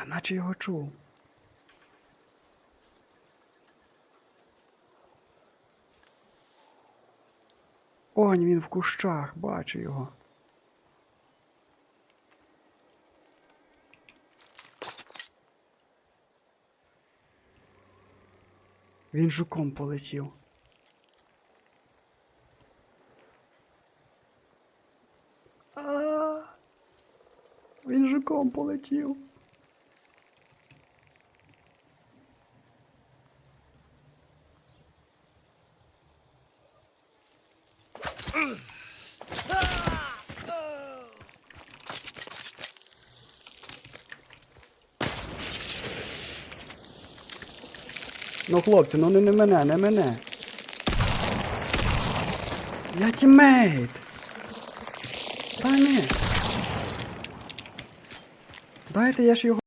Я наче його чув. Онь він в кущах, бачу його. Він жуком полетів. А, Він жуком полетів. Ну, хлопці, ну не, не мене, не мене. Я тіммейт. Та. Дайте я ж його.